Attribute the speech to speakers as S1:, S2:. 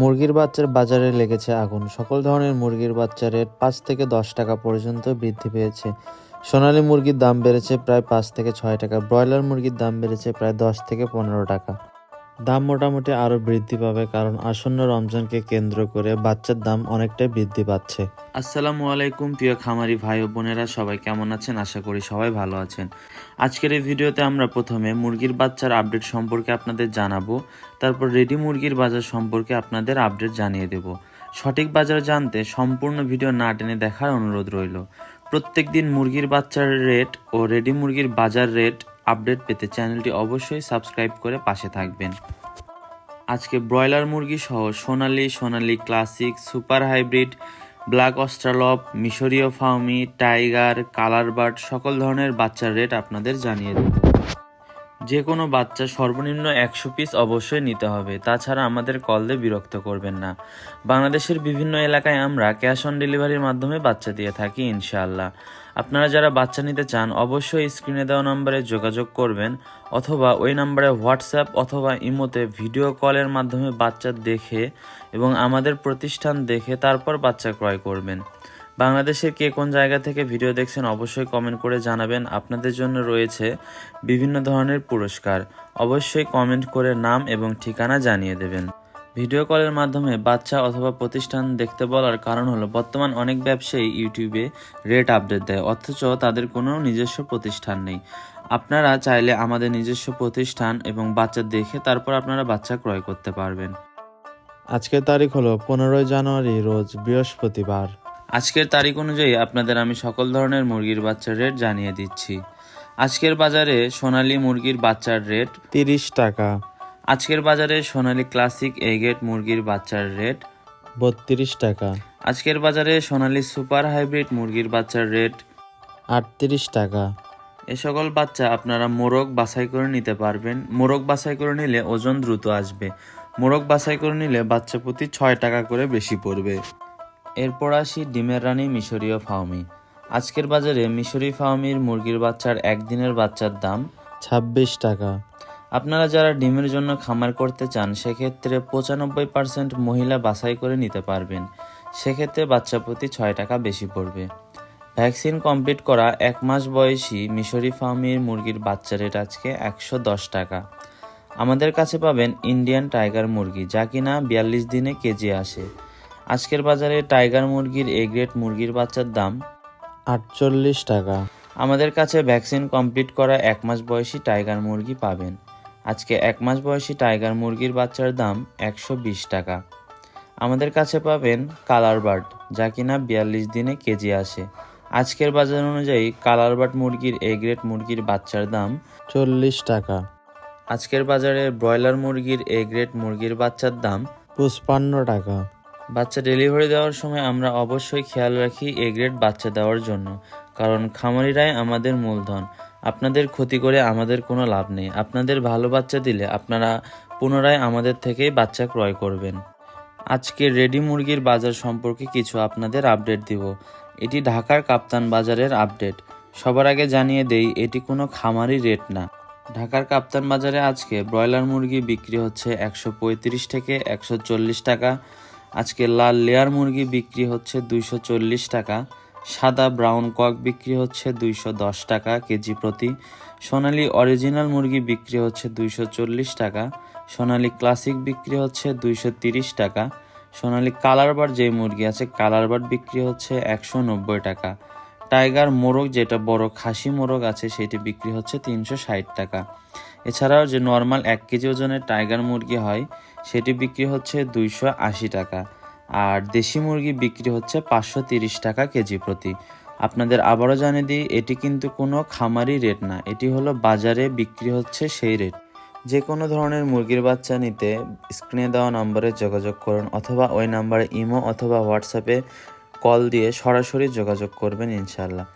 S1: মুরগির বাচ্চার বাজারে লেগেছে আগুন। সকল ধরনের মুরগির বাচ্চার রেট পাঁচ থেকে দশ টাকা পর্যন্ত বৃদ্ধি পেয়েছে। সোনালী মুরগির দাম বেড়েছে প্রায় পাঁচ থেকে ছয় টাকা। ব্রয়লার মুরগির দাম বেড়েছে প্রায় দশ থেকে পনেরো টাকা। দাম মোটামুটি আরও বৃদ্ধি পাবে কারণ আসন্ন রমজানকে কেন্দ্র করে বাচ্চার দাম অনেকটাই বৃদ্ধি পাচ্ছে। আসসালামু আলাইকুম, প্রিয় খামারি ভাই ও বোনেরা, সবাই কেমন আছেন? আশা করি সবাই ভালো আছেন। আজকের এই ভিডিওতে আমরা প্রথমে মুরগির বাচ্চার আপডেট সম্পর্কে আপনাদের জানাব, তারপর রেডি মুরগির বাজার সম্পর্কে আপনাদের আপডেট জানিয়ে দেব। সঠিক বাজার জানতে সম্পূর্ণ ভিডিও না টেনে দেখার অনুরোধ রইল। প্রত্যেক দিন মুরগির বাচ্চার রেট ও রেডি মুরগির বাজার রেট আপডেট পেতে চ্যানেলটি অবশ্যই সাবস্ক্রাইব করে পাশে থাকবেন। আজকে ব্রয়লার মুরগি সহ Sonali Sonali classic super hybrid black Australorp মিশরীয় ফাউমি টাইগার কালার বার্ড সকল ধরনের বাচ্চার রেট আপনাদের জানিয়ে দেব। যে কোনো বাচ্চা সর্বনিম্ন একশো পিস অবশ্যই নিতে হবে। তাছাড়া আমাদের কল দিয়ে বিরক্ত করবেন না। বাংলাদেশের বিভিন্ন এলাকায় আমরা ক্যাশ অন ডেলিভারির মাধ্যমে বাচ্চা দিয়ে থাকি, ইনশাআল্লাহ। আপনারা যারা বাচ্চা নিতে চান, অবশ্যই স্ক্রিনে দেওয়া নম্বরে যোগাযোগ করবেন অথবা ওই নম্বরে হোয়াটসঅ্যাপ অথবা ইমোতে ভিডিও কলের মাধ্যমে বাচ্চা দেখে এবং আমাদের প্রতিষ্ঠান দেখে তারপর বাচ্চা ক্রয় করবেন। বাংলাদেশের কে কোন জায়গা থেকে ভিডিও দেখছেন, অবশ্যই কমেন্ট করে জানাবেন। আপনাদের জন্য রয়েছে বিভিন্ন ধরনের পুরস্কার। অবশ্যই কমেন্ট করে নাম এবং ঠিকানা জানিয়ে দেবেন। ভিডিও কলের মাধ্যমে বাচ্চা অথবা প্রতিষ্ঠান দেখতে বলার কারণ হলো বর্তমান অনেক ব্যবসায়ী ইউটিউবে রেট আপডেট দেয় অথচ তাদের কোনো নিজস্ব প্রতিষ্ঠান নেই। আপনারা চাইলে আমাদের নিজস্ব প্রতিষ্ঠান এবং বাচ্চা দেখে তারপর আপনারা বাচ্চা ক্রয় করতে পারবেন। আজকের তারিখ হলো পনেরোই জানুয়ারি রোজ বৃহস্পতিবার। আজকের তারিখ অনুযায়ী আপনাদের আমি সকল ধরনের মুরগির বাচ্চার রেট জানিয়ে দিচ্ছি। আজকের বাজারে সোনালী মুরগির বাচ্চার রেট তিরিশ টাকা। আজকের বাজারে সোনালী ক্লাসিক এগেট মুরগির বাচ্চার রেট বত্রিশ টাকা। আজকের বাজারে সোনালী সুপার হাইব্রিড মুরগির বাচ্চার রেট আটত্রিশ টাকা। এ সকল বাচ্চা আপনারা মোরগ বাছাই করে নিতে পারবেন। মোরগ বাছাই করে নিলে ওজন দ্রুত আসবে। মোরগ বাছাই করে নিলে বাচ্চা প্রতি ছয় টাকা করে বেশি পড়বে। এরপর আসি ডিমের রানী মিশরীয় ফাউমি আজকের বাজারে মিশরি ফাউমির মুরগির বাচ্চার একদিনের বাচ্চার দাম ছাব্বিশ টাকা। আপনারা যারা ডিমের জন্য খামার করতে চান, সেক্ষেত্রে পঁচানব্বই পার্সেন্ট মহিলা বাছাই করে নিতে পারবেন। সেক্ষেত্রে বাচ্চা প্রতি ছয় টাকা বেশি পড়বে। ভ্যাকসিন কমপ্লিট করা এক মাস বয়সী মিশরি ফার্মির মুরগির বাচ্চা রেট আজকে একশো দশ টাকা। আমাদের কাছে পাবেন ইন্ডিয়ান টাইগার মুরগি, যা কিনা বিয়াল্লিশ দিনে কেজি আসে। আজকের বাজারে টাইগার মুরগির এ গ্রেড মুরগির বাচ্চার দাম আটচল্লিশ টাকা। আমাদের কাছে ভ্যাকসিন কমপ্লিট করা এক মাস বয়সী টাইগার মুরগি পাবেন। আজকে এক মাস বয়সী টাইগার মুরগির বাচ্চার দাম একশো বিশ টাকা। আমাদের কাছে পাবেন কালার বার্ড, যা কিনা বিয়াল্লিশ দিনে কেজি আসে। আজকের বাজার অনুযায়ী কালার বার্ড মুরগির এ গ্রেড মুরগির বাচ্চার দাম চল্লিশ টাকা। আজকের বাজারে ব্রয়লার মুরগির এ গ্রেড মুরগির বাচ্চার দাম পঁচপান্ন টাকা। বাচ্চা ডেলিভারি দেওয়ার সময় আমরা অবশ্যই খেয়াল রাখি এ গ্রেড বাচ্চা দেওয়ার জন্য, কারণ খামারিরাই আমাদের মূলধন। আপনাদের ক্ষতি করে আমাদের কোনো লাভ নেই। আপনাদের ভালো বাচ্চা দিলে আপনারা পুনরায় আমাদের থেকেই বাচ্চা ক্রয় করবেন। আজকে রেডি মুরগির বাজার সম্পর্কে কিছু আপনাদের আপডেট দিব। এটি ঢাকার কাপ্তান বাজারের আপডেট। সবার আগে জানিয়ে দেই, এটি কোনো খামারি রেট না। ঢাকার কাপ্তান বাজারে আজকে ব্রয়লার মুরগি বিক্রি হচ্ছে একশো পঁয়ত্রিশ থেকে একশো চল্লিশ টাকা। আজকে লাল লেয়ার মুরগি বিক্রি হচ্ছে দুইশো চল্লিশ টাকা। সাদা ব্রাউন কক বিক্রি হচ্ছে দুইশো দশ টাকা কেজি প্রতি। সোনালি অরিজিনাল মুরগি বিক্রি হচ্ছে দুইশো চল্লিশ টাকা। সোনালি ক্লাসিক বিক্রি হচ্ছে দুইশো তিরিশ টাকা। সোনালি কালার বার যে মুরগি আছে, কালার বার বিক্রি হচ্ছে একশো নব্বই টাকা। টাইগার মোরগ যেটা বড় খাসি মোরগ আছে, সেটি বিক্রি হচ্ছে তিনশো ষাট টাকা। এছাড়াও যে নর্মাল এক কেজি ওজনের টাইগার মুরগি হয়, সেটি বিক্রি হচ্ছে দুইশো আশি টাকা। আর দেশি মুরগি বিক্রি হচ্ছে পাঁচশো তিরিশ টাকা কেজি প্রতি। আপনাদের আবারও জানিয়ে দিই, এটি কিন্তু কোনো খামারি রেট না, এটি হলো বাজারে বিক্রি হচ্ছে সেই রেট। যে কোনো ধরনের মুরগির বাচ্চা নিতে স্ক্রিনে দেওয়া নম্বরে যোগাযোগ করুন অথবা ওই নাম্বারে ইমো অথবা হোয়াটসঅ্যাপে কল দিয়ে সরাসরি যোগাযোগ করবেন ইনশাল্লাহ